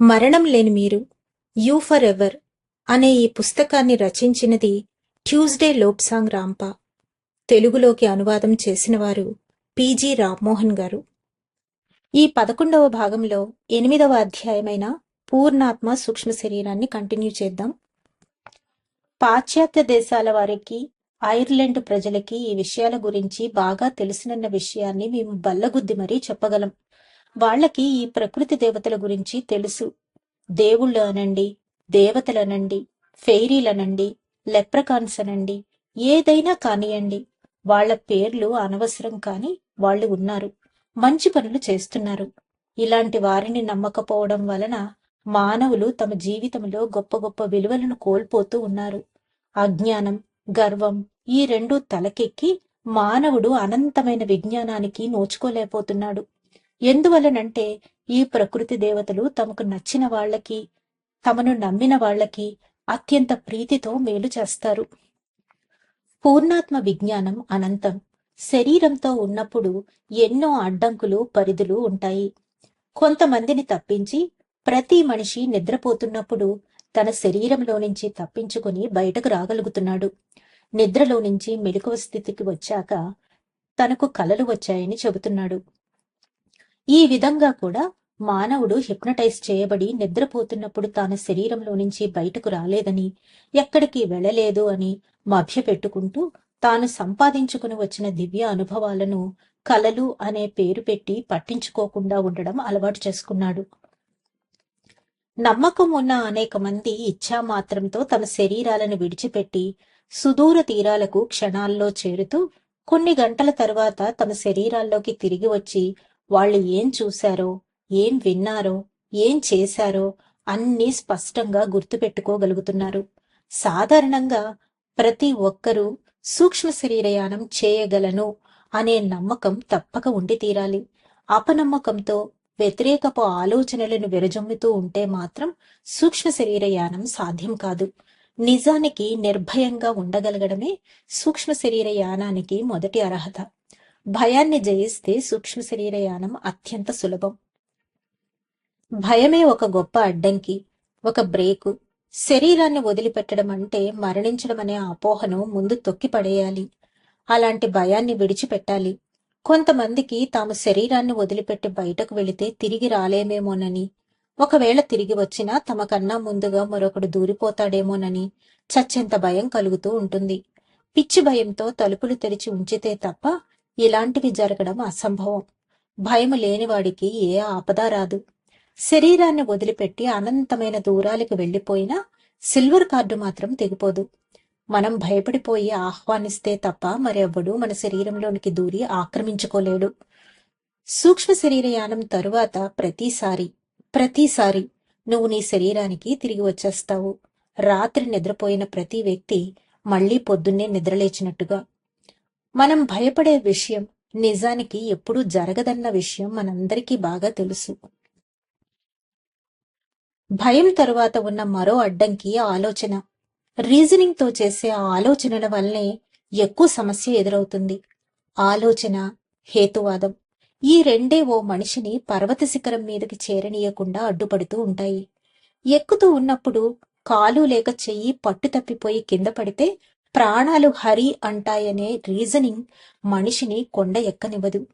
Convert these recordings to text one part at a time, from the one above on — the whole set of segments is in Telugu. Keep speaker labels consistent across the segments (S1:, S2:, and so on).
S1: మరణం లేని మీరు యూ ఫర్ ఎవర్ అనే ఈ పుస్తకాన్ని రచించినది ట్యూస్డే లోప్సాంగ్ రాంపా. తెలుగులోకి అనువాదం చేసినవారు పీజీ రామ్మోహన్ గారు. ఈ పదకొండవ భాగంలో ఎనిమిదవ అధ్యాయమైన పూర్ణాత్మ సూక్ష్మ శరీరాన్ని కంటిన్యూ చేద్దాం. పాశ్చాత్య దేశాల వారికి ఐర్లాండ్ ప్రజలకి ఈ విషయాల గురించి బాగా తెలిసినన్న విషయాన్ని మేము బల్లగుద్ది మరీ చెప్పగలం. వాళ్ళకి ఈ ప్రకృతి దేవతల గురించి తెలుసు. దేవుళ్ళు అనండి దేవతలనండి ఫెయిరీలనండి లెప్రకాన్స్ అనండి ఏదైనా కానియండి. వాళ్ళ పేర్లు అనవసరం కాని వాళ్ళు ఉన్నారు. మంచి పనులు చేస్తున్నారు. ఇలాంటి వారిని నమ్మకపోవడం వలన మానవులు తమ జీవితంలో గొప్ప గొప్ప విలువలను కోల్పోతూ ఉన్నారు. అజ్ఞానం గర్వం ఈ రెండు తలకెక్కి మానవుడు అనంతమైన విజ్ఞానానికి నోచుకోలేకపోతున్నాడు. ఎందువలనంటే ఈ ప్రకృతి దేవతలు తమకు నచ్చిన వాళ్ళకి తమను నమ్మిన వాళ్ళకి అత్యంత ప్రీతితో మేలు చేస్తారు. పూర్ణాత్మ విజ్ఞానం అనంతం. శరీరంతో ఉన్నప్పుడు ఎన్నో అడ్డంకులు పరిధులు ఉంటాయి. కొంతమందిని తప్పించి ప్రతి మనిషి నిద్రపోతున్నప్పుడు తన శరీరంలో నుంచి తప్పించుకుని బయటకు రాగలుగుతున్నాడు. నిద్రలో నుంచి మెలకువ స్థితికి వచ్చాక తనకు కలలు వచ్చాయని చెబుతున్నాడు. ఈ విధంగా కూడా మానవుడు హిప్నటైజ్ చేయబడి నిద్రపోతున్నప్పుడు తాను శరీరంలో నుంచి బయటకు రాలేదని ఎక్కడికి వెళ్ళలేదు అని మభ్యపెట్టుకుంటూ తాను సంపాదించుకుని వచ్చిన దివ్య అనుభవాలను కలలు అనే పేరు పెట్టి పట్టించుకోకుండా ఉండడం అలవాటు చేసుకున్నాడు. నమ్మకం ఉన్న అనేక మంది ఇచ్చా మాత్రంతో తమ శరీరాలను విడిచిపెట్టి సుదూర తీరాలకు క్షణాల్లో చేరుతూ కొన్ని గంటల తర్వాత తమ శరీరాల్లోకి తిరిగి వచ్చి వాళ్ళు ఏం చూశారో ఏం విన్నారో ఏం చేశారో అన్నీ స్పష్టంగా గుర్తుపెట్టుకోగలుగుతున్నారు. సాధారణంగా ప్రతి ఒక్కరూ సూక్ష్మ శరీరయానం చేయగలను అనే నమ్మకం తప్పక ఉండి తీరాలి. అపనమ్మకంతో వ్యతిరేకపు ఆలోచనలను విరజొమ్ముతూ ఉంటే మాత్రం సూక్ష్మ శరీరయానం సాధ్యం కాదు. నిజానికి నిర్భయంగా ఉండగలగడమే సూక్ష్మ శరీరయానానికి మొదటి అర్హత. భయాన్ని జయిస్తే సూక్ష్మ శరీరయానం అత్యంత సులభం. భయమే ఒక గొప్ప అడ్డంకి ఒక బ్రేకు. శరీరాన్ని వదిలిపెట్టడం అంటే మరణించడం అనే అపోహను ముందు తొక్కి పడేయాలి. అలాంటి భయాన్ని విడిచిపెట్టాలి. కొంతమందికి తాము శరీరాన్ని వదిలిపెట్టి బయటకు వెళితే తిరిగి రాలేమేమోనని ఒకవేళ తిరిగి వచ్చినా తమకన్నా ముందుగా మరొకడు దూరిపోతాడేమోనని చచ్చెంత భయం కలుగుతూ ఉంటుంది. పిచ్చి భయంతో తలుపులు తెరిచి ఉంచితే తప్ప ఇలాంటివి జరగడం అసంభవం. భయం లేనివాడికి ఏ ఆపద రాదు. శరీరాన్ని వదిలిపెట్టి అనంతమైన దూరాలకు వెళ్ళిపోయినా సిల్వర్ కార్డు మాత్రం తెగిపోదు. మనం భయపడిపోయి ఆహ్వానిస్తే తప్ప మరెవ్వడూ మన శరీరంలోనికి దూరి ఆక్రమించుకోలేడు. సూక్ష్మ శరీరయానం తరువాత ప్రతిసారి ప్రతిసారి నువ్వు నీ శరీరానికి తిరిగి వచ్చేస్తావు. రాత్రి నిద్రపోయిన ప్రతి వ్యక్తి మళ్ళీ పొద్దున్నే నిద్రలేచినట్టుగా. మనం భయపడే విషయం నిజానికి ఎప్పుడూ జరగదన్న విషయం మనందరికీ బాగా తెలుసు. భయం తరువాత ఉన్న మరో అడ్డంకి ఆలోచన. రీజనింగ్తో చేసే ఆ ఆలోచనల వల్లే ఎక్కువ సమస్య ఎదురవుతుంది. ఆలోచన హేతువాదం ఈ రెండే ఓ మనిషిని పర్వత శిఖరం మీదకి చేరనీయకుండా అడ్డుపడుతూ ఉంటాయి. ఎక్కుతూ ఉన్నప్పుడు కాలు లేక చెయ్యి పట్టు తప్పిపోయి కింద పడితే ప్రాణాలు హరి అంటాయనే రీజనింగ్ మనిషిని కొండ ఎక్కనివ్వదు.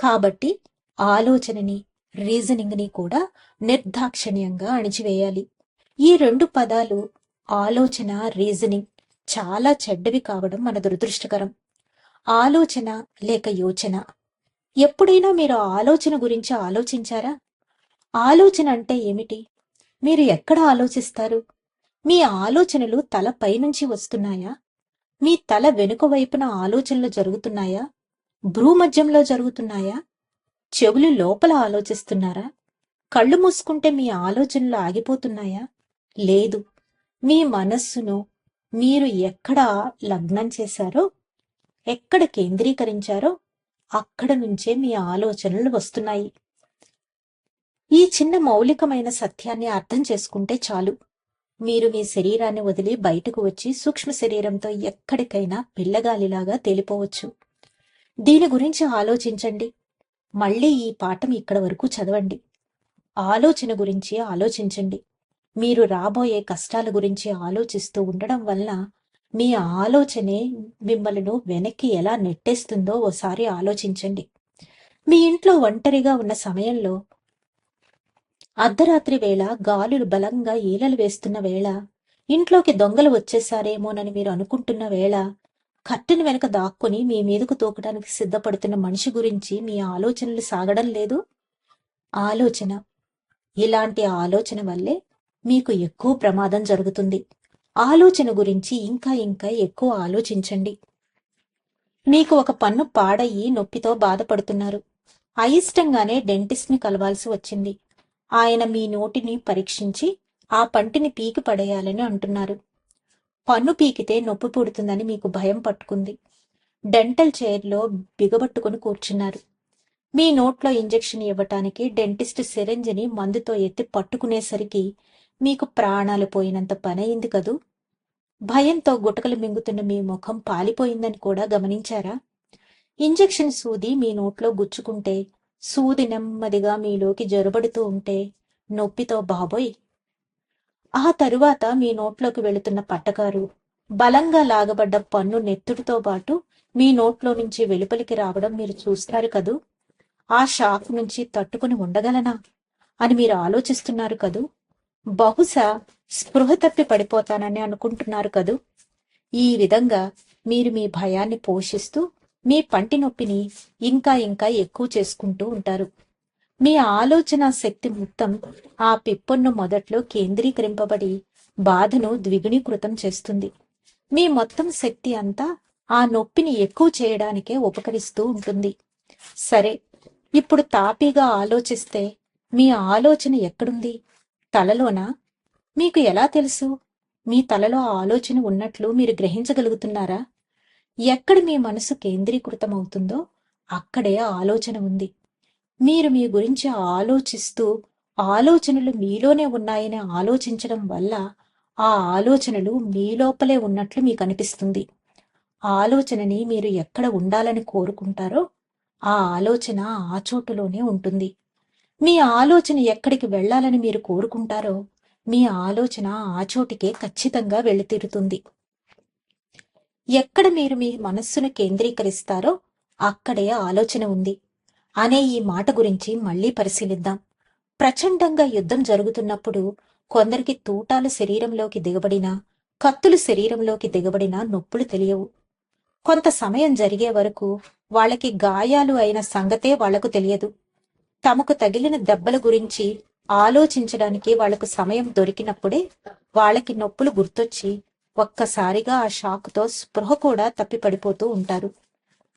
S1: కాబట్టి ఆలోచనని రీజనింగ్ని కూడా నిర్దాక్షిణ్యంగా అణిచివేయాలి. ఈ రెండు పదాలు ఆలోచన రీజనింగ్ చాలా చెడ్డవి కావడం మన దురదృష్టకరం. ఆలోచన లేక యోచన. ఎప్పుడైనా మీరు ఆలోచన గురించి ఆలోచించారా? ఆలోచన అంటే ఏమిటి? మీరు ఎక్కడ ఆలోచిస్తారు? మీ ఆలోచనలు తల పైనుంచి వస్తున్నాయా? మీ తల వెనుక వైపున ఆలోచనలు జరుగుతున్నాయా? భ్రూమధ్యంలో జరుగుతున్నాయా? చెవులు లోపల ఆలోచిస్తున్నారా? కళ్ళు మూసుకుంటే మీ ఆలోచనలు ఆగిపోతున్నాయా? లేదు. మీ మనస్సును మీరు ఎక్కడ లగ్నం చేశారో ఎక్కడ కేంద్రీకరించారో అక్కడ నుంచే మీ ఆలోచనలు వస్తున్నాయి. ఈ చిన్న మౌలికమైన సత్యాన్ని అర్థం చేసుకుంటే చాలు. మీరు మీ శరీరాన్ని వదిలి బయటకు వచ్చి సూక్ష్మ శరీరంతో ఎక్కడికైనా పిల్లగాలిలాగా తేలిపోవచ్చు. దీని గురించి ఆలోచించండి. మళ్ళీ ఈ పాఠం ఇక్కడ వరకు చదవండి. ఆలోచన గురించి ఆలోచించండి. మీరు రాబోయే కష్టాల గురించి ఆలోచిస్తూ ఉండడం వల్ల మీ ఆలోచనే మిమ్మల్ని వెనక్కి ఎలా నెట్టేస్తుందో ఓసారి ఆలోచించండి. మీ ఇంట్లో ఒంటరిగా ఉన్న సమయంలో అర్ధరాత్రి వేళ గాలులు బలంగా ఈలలు వేస్తున్న వేళ ఇంట్లోకి దొంగలు వచ్చేసారేమోనని మీరు అనుకుంటున్న వేళ కట్టెను వెనక దాక్కుని మీ మీదకు తోకడానికి సిద్ధపడుతున్న మనిషి గురించి మీ ఆలోచనలు సాగడం లేదు? ఆలోచన. ఇలాంటి ఆలోచన వల్లే మీకు ఎక్కువ ప్రమాదం జరుగుతుంది. ఆలోచన గురించి ఇంకా ఇంకా ఎక్కువ ఆలోచించండి. మీకు ఒక పన్ను పాడయ్యి నొప్పితో బాధపడుతున్నారు. అయిష్టంగానే డెంటిస్ట్ని కలవాల్సి వచ్చింది. ఆయన మీ నోటిని పరీక్షించి ఆ పంటిని పీకి పడేయాలని అంటున్నారు. పన్ను పీకితే నొప్పి పుడుతుందని మీకు భయం పట్టుకుంది. డెంటల్ చైర్లో బిగబట్టుకుని కూర్చున్నారు. మీ నోట్లో ఇంజెక్షన్ ఇవ్వటానికి డెంటిస్ట్ సిరంజిని మందుతో ఎత్తి పట్టుకునేసరికి మీకు ప్రాణాలు పోయినంత పనయింది కదూ? భయంతో గుటకలు మింగుతున్న మీ ముఖం పాలిపోయిందని కూడా గమనించారా? ఇంజెక్షన్ సూది మీ నోట్లో గుచ్చుకుంటే సూది నెమ్మదిగా మీలోకి జొరబడుతూ ఉంటే నొప్పితో బాబోయ్. ఆ తరువాత మీ నోట్లోకి వెళుతున్న పట్టకారు బలంగా లాగబడ్డ పన్ను నెత్తుడితో పాటు మీ నోట్లో నుంచి వెలుపలికి రావడం మీరు చూస్తారు కదూ? ఆ షాక్ నుంచి తట్టుకుని ఉండగలనా అని మీరు ఆలోచిస్తున్నారు కదూ? బహుశా స్పృహ తప్పి పడిపోతానని అనుకుంటున్నారు కదూ? ఈ విధంగా మీరు మీ భయాన్ని పోషిస్తూ మీ పంటి నొప్పిని ఇంకా ఇంకా ఎక్కువ చేసుకుంటూ ఉంటారు. మీ ఆలోచన శక్తి మొత్తం ఆ పిప్పొన్ను మొదట్లో కేంద్రీకరింపబడి బాధను ద్విగుణీకృతం చేస్తుంది. మీ మొత్తం శక్తి అంతా ఆ నొప్పిని ఎక్కువ చేయడానికే ఉపకరిస్తూ ఉంటుంది. సరే ఇప్పుడు తాపీగా ఆలోచిస్తే మీ ఆలోచన ఎక్కడుంది? తలలోనా? మీకు ఎలా తెలుసు? మీ తలలో ఆలోచన ఉన్నట్లు మీరు గ్రహించగలుగుతున్నారా? ఎక్కడ మీ మనసు కేంద్రీకృతమవుతుందో అక్కడే ఆలోచన ఉంది. మీరు మీ గురించి ఆలోచిస్తూ ఆలోచనలు మీలోనే ఉన్నాయని ఆలోచించడం వల్ల ఆ ఆలోచనలు మీ లోపలే ఉన్నట్లు మీకు అనిపిస్తుంది. ఆలోచనని మీరు ఎక్కడ ఉండాలని కోరుకుంటారో ఆ ఆలోచన ఆ చోటులోనే ఉంటుంది. మీ ఆలోచన ఎక్కడికి వెళ్ళాలని మీరు కోరుకుంటారో మీ ఆలోచన ఆ చోటికే ఖచ్చితంగా వెళ్ళితీరుతుంది ఎక్కడ మీరు మీ మనస్సును కేంద్రీకరిస్తారో అక్కడే ఆలోచన ఉంది. అనే ఈ మాట గురించి మళ్ళీ పరిశీలిద్దాం. ప్రచండంగా యుద్ధం జరుగుతున్నప్పుడు కొందరికి తూటాలు శరీరంలోకి దిగబడినా కత్తులు శరీరంలోకి దిగబడినా నొప్పులు తెలియవు. కొంత సమయం జరిగే వరకు వాళ్ళకి గాయాలు అయిన సంగతే వాళ్ళకు తెలియదు. తమకు తగిలిన దెబ్బల గురించి ఆలోచించడానికి వాళ్ళకు సమయం దొరికినప్పుడే వాళ్ళకి నొప్పులు గుర్తొచ్చి ఒక్కసారిగా ఆ షాక్తో స్పృహ కూడా తప్పిపడిపోతూ ఉంటారు.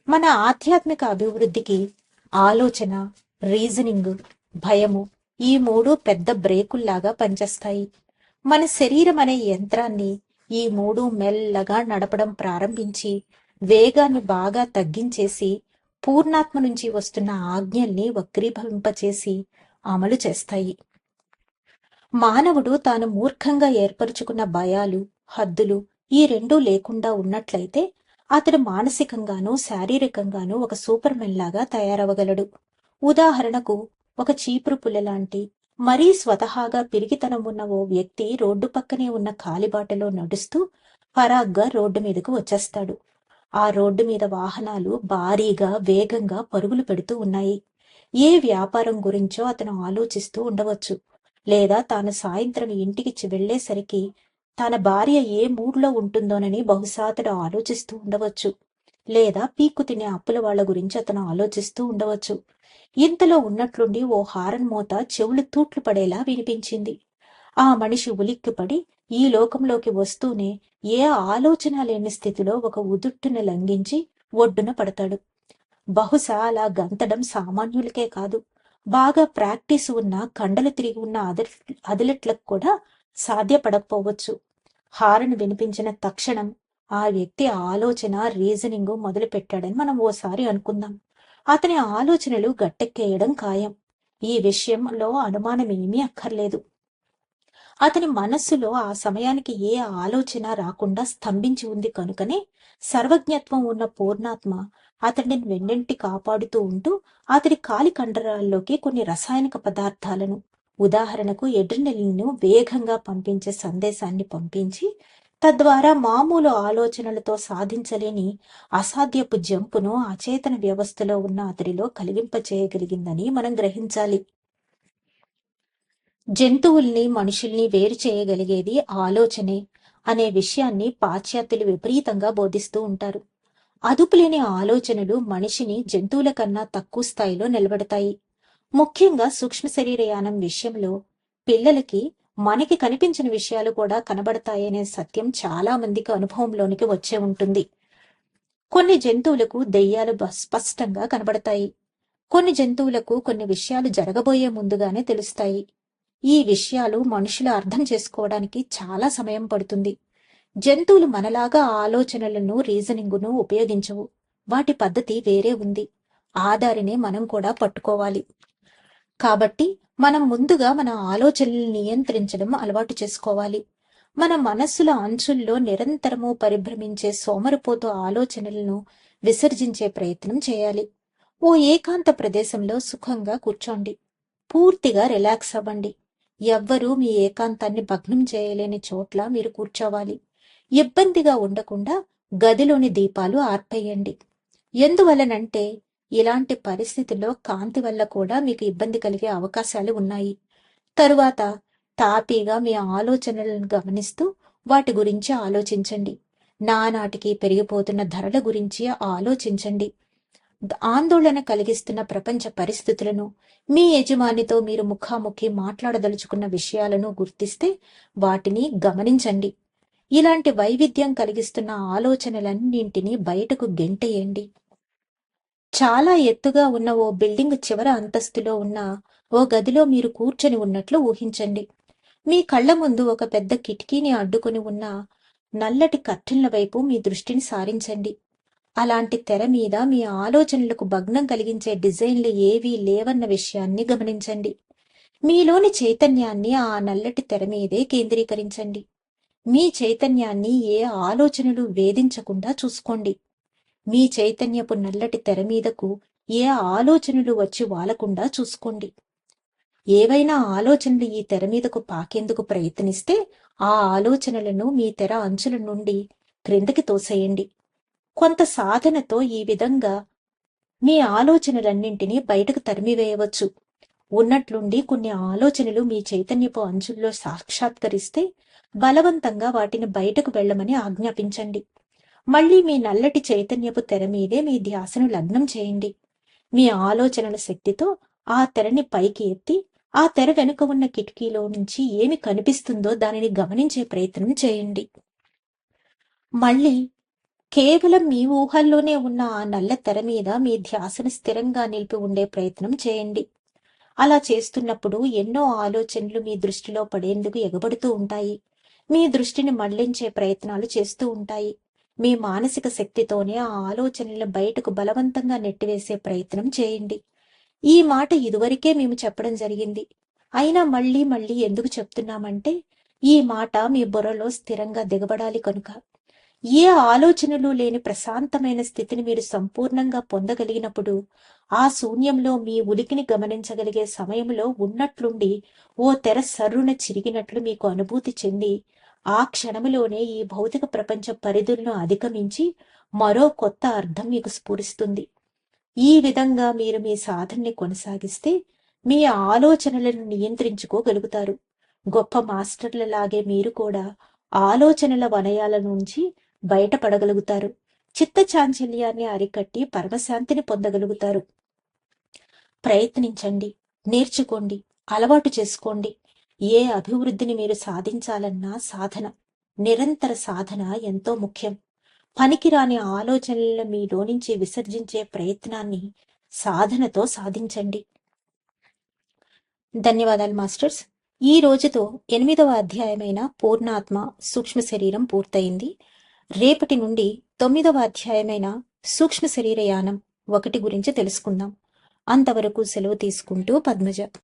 S1: మన ఆధ్యాత్మిక అభివృద్ధికి ఆలోచన రీజనింగ్ భయము ఈ మూడు పెద్ద బ్రేకుల్లాగా పనిచేస్తాయి. మన శరీరం అనే యంత్రాన్ని ఈ మూడు మెల్లగా నడపడం ప్రారంభించి వేగాన్ని బాగా తగ్గించేసి పూర్ణాత్మ నుంచి వస్తున్న ఆజ్ఞల్ని వక్రీభవింపచేసి అమలు చేస్తాయి. మానవుడు తాను మూర్ఖంగా ఏర్పరుచుకున్న భయాలు హద్దులు ఈ రెండూ లేకుండా ఉన్నట్లయితే అతడు మానసికంగానూ శారీరకంగానూ ఒక సూపర్ మెన్ లాగా తయారవగలడు. ఉదాహరణకు ఒక చీపురు పుల్ల లాంటి మరీ స్వతహాగా పిరిగితనం ఉన్న ఓ వ్యక్తి రోడ్డు పక్కనే ఉన్న కాలిబాటలో నడుస్తూ పరాగ్గా రోడ్డు మీదకు వచ్చేస్తాడు. ఆ రోడ్డు మీద వాహనాలు భారీగా వేగంగా పరుగులు పెడుతూ ఉన్నాయి. ఏ వ్యాపారం గురించో అతను ఆలోచిస్తూ ఉండవచ్చు. లేదా తాను సాయంత్రం ఇంటికి వెళ్ళేసరికి వెళ్ళేసరికి తన భార్య ఏ మూడ్లో ఉంటుందోనని బహుశా అతడు ఆలోచిస్తూ ఉండవచ్చు. లేదా పీక్కు తినే అప్పుల వాళ్ళ గురించి అతను ఆలోచిస్తూ ఉండవచ్చు. ఇంతలో ఉన్నట్లుండి ఓ హారన్ మోత చెవులు తూట్లు పడేలా వినిపించింది. ఆ మనిషి ఉలిక్కిపడి ఈ లోకంలోకి వస్తూనే ఏ ఆలోచన లేని స్థితిలో ఒక ఉదుట్టును లంఘించి ఒడ్డున పడతాడు. బహుశా అలా గంతడం సామాన్యులకే కాదు. బాగా ప్రాక్టీస్ ఉన్న కండలు తిరిగి ఉన్న అదర్ కూడా సాధ్యపడకపోవచ్చు. హారన్ వినిపించిన తక్షణం ఆ వ్యక్తి ఆలోచన రీజనింగ్ మొదలు పెట్టాడని మనం ఓసారి అనుకుందాం. అతని ఆలోచనలు గట్టెక్కేయడం ఖాయం. ఈ విషయంలో అనుమానం ఏమీ అక్కర్లేదు. అతని మనస్సులో ఆ సమయానికి ఏ ఆలోచన రాకుండా స్తంభించి ఉంది కనుకనే సర్వజ్ఞత్వం ఉన్న పూర్ణాత్మ అతడిని వెన్నంటి కాపాడుతూ ఉంటూ అతడి కాలి కండరాల్లోకి కొన్ని రసాయనిక పదార్థాలను ఉదాహరణకు ఎడ్రినలిన్ను వేగంగా పంపించే సందేశాన్ని పంపించి తద్వారా మామూలు ఆలోచనలతో సాధించలేని అసాధ్యపు జంపును అచేతన వ్యవస్థలో ఉన్న అతడిలో కలిగింపచేయగలిగిందని మనం గ్రహించాలి. జంతువుల్ని మనుషుల్ని వేరు చేయగలిగేది ఆలోచనే అనే విషయాన్ని పాశ్చాత్యులు విపరీతంగా బోధిస్తూ ఉంటారు. అదుపులేని ఆలోచనలు మనిషిని జంతువుల కన్నా తక్కువ స్థాయిలో నిలబడతాయి. ముఖ్యంగా సూక్ష్మ శరీరయానం విషయంలో పిల్లలకి మనకి కనిపించిన విషయాలు కూడా కనబడతాయనే సత్యం చాలా మందికి అనుభవంలోనికి వచ్చే ఉంటుంది. కొన్ని జంతువులకు దెయ్యాలు స్పష్టంగా కనబడతాయి. కొన్ని జంతువులకు కొన్ని విషయాలు జరగబోయే ముందుగానే తెలుస్తాయి. ఈ విషయాలు మనుషులు అర్థం చేసుకోవడానికి చాలా సమయం పడుతుంది. జంతువులు మనలాగా ఆలోచనలను రీజనింగును ఉపయోగించవు. వాటి పద్ధతి వేరే ఉంది. ఆ మనం కూడా పట్టుకోవాలి. కాబట్టి మనం ముందుగా మన ఆలోచనల్ని నియంత్రించడం అలవాటు చేసుకోవాలి. మన మనస్సుల అంచుల్లో నిరంతరము పరిభ్రమించే సోమరిపోతు ఆలోచనలను విసర్జించే ప్రయత్నం చేయాలి. ఓ ఏకాంత ప్రదేశంలో సుఖంగా కూర్చోండి. పూర్తిగా రిలాక్స్ అవ్వండి. ఎవ్వరూ మీ ఏకాంతాన్ని భగ్నం చేయలేని చోట్ల మీరు కూర్చోవాలి. ఇబ్బందిగా ఉండకుండా గదిలోని దీపాలు ఆర్పేయండి. ఎందువలనంటే ఇలాంటి పరిస్థితుల్లో కాంతి వల్ల కూడా మీకు ఇబ్బంది కలిగే అవకాశాలు ఉన్నాయి. తరువాత తాపీగా మీ ఆలోచనలను గమనిస్తూ వాటి గురించి ఆలోచించండి. నానాటికి పెరిగిపోతున్న ధరల గురించి ఆలోచించండి. ఆందోళన కలిగిస్తున్న ప్రపంచ పరిస్థితులను మీ యజమానితో మీరు ముఖాముఖి మాట్లాడదలుచుకున్న విషయాలను గుర్తిస్తే వాటిని గమనించండి. ఇలాంటి వైవిధ్యం కలిగిస్తున్న ఆలోచనలన్నింటినీ బయటకు గెంటేయండి. చాలా ఎత్తుగా ఉన్న ఓ బిల్డింగ్ చివర అంతస్తులో ఉన్న ఓ గదిలో మీరు కూర్చొని ఉన్నట్లు ఊహించండి. మీ కళ్ళ ముందు ఒక పెద్ద కిటికీని అడ్డుకుని ఉన్న నల్లటి కర్టన్ల వైపు మీ దృష్టిని సారించండి. అలాంటి తెర మీద మీ ఆలోచనలకు భగ్నం కలిగించే డిజైన్లు ఏవీ లేవన్న విషయాన్ని గమనించండి. మీలోని చైతన్యాన్ని ఆ నల్లటి తెర మీదే కేంద్రీకరించండి. మీ చైతన్యాన్ని ఏ ఆలోచనలు వేధించకుండా చూసుకోండి. మీ చైతన్యపు నల్లటి తెర మీదకు ఏ ఆలోచనలు వచ్చి వాలకుండా చూసుకోండి. ఏవైనా ఆలోచనలు ఈ తెర మీదకు పాకేందుకు ప్రయత్నిస్తే ఆ ఆలోచనలను మీ తెర అంచుల నుండి క్రిందకి తోసేయండి. కొంత సాధనతో ఈ విధంగా మీ ఆలోచనలన్నింటినీ బయటకు తరిమివేయవచ్చు. ఉన్నట్లుండి కొన్ని ఆలోచనలు మీ చైతన్యపు అంచుల్లో సాక్షాత్కరిస్తే బలవంతంగా వాటిని బయటకు వెళ్ళమని ఆజ్ఞాపించండి. మళ్ళీ మీ నల్లటి చైతన్యపు తెర మీదే మీ ధ్యాసను లగ్నం చేయండి. మీ ఆలోచనల శక్తితో ఆ తెరని పైకి ఎత్తి ఆ తెర వెనుక ఉన్న కిటికీలో నుంచి ఏమి కనిపిస్తుందో దానిని గమనించే ప్రయత్నం చేయండి. మళ్ళీ కేవలం మీ ఊహల్లోనే ఉన్న ఆ నల్ల తెర మీద మీ ధ్యాసను స్థిరంగా నిలిపి ఉండే ప్రయత్నం చేయండి. అలా చేస్తున్నప్పుడు ఎన్నో ఆలోచనలు మీ దృష్టిలో పడేందుకు ఎగబడుతూ ఉంటాయి. మీ దృష్టిని మళ్ళించే ప్రయత్నాలు చేస్తూ ఉంటాయి. మీ మానసిక శక్తితోనే ఆ ఆలోచనలను బయటకు బలవంతంగా నెట్టివేసే ప్రయత్నం చేయండి. ఈ మాట ఇదివరకే మేము చెప్పడం జరిగింది. అయినా మళ్ళీ మళ్ళీ ఎందుకు చెప్తున్నామంటే ఈ మాట మీ బుర్రలో స్థిరంగా దిగబడాలి కనుక. ఏ ఆలోచనలు లేని ప్రశాంతమైన స్థితిని మీరు సంపూర్ణంగా పొందగలిగినప్పుడు ఆ శూన్యంలో మీ ఉలికిని గమనించగలిగే సమయంలో ఉన్నట్లుండి ఓ తెర సర్రున చిరిగినట్లు మీకు అనుభూతి చెంది ఆ క్షణములోనే ఈ భౌతిక ప్రపంచ పరిధులను అధిగమించి మరో కొత్త అర్థం మీకు స్ఫురిస్తుంది. ఈ విధంగా మీరు మీ సాధనని కొనసాగిస్తే మీ ఆలోచనలను నియంత్రించుకోగలుగుతారు. గొప్ప మాస్టర్లలాగే మీరు కూడా ఆలోచనల వనయాల నుంచి బయటపడగలుగుతారు. చిత్త చాంచల్యాన్ని అరికట్టి పరమశాంతిని పొందగలుగుతారు. ప్రయత్నించండి నేర్చుకోండి అలవాటు చేసుకోండి. ఏ అభివృద్ధిని మీరు సాధించాలన్నా సాధన నిరంతర సాధన ఎంతో ముఖ్యం. పనికిరాని ఆలోచనలను మీలో నుంచి విసర్జించే ప్రయత్నాన్ని సాధనతో సాధించండి. ధన్యవాదాలు మాస్టర్స్. ఈ రోజుతో ఎనిమిదవ అధ్యాయమైన పూర్ణాత్మ సూక్ష్మ శరీరం పూర్తయింది. రేపటి నుండి తొమ్మిదవ అధ్యాయమైన సూక్ష్మ శరీర యానం ఒకటి గురించి తెలుసుకుందాం. అంతవరకు సెలవు తీసుకుంటూ పద్మజ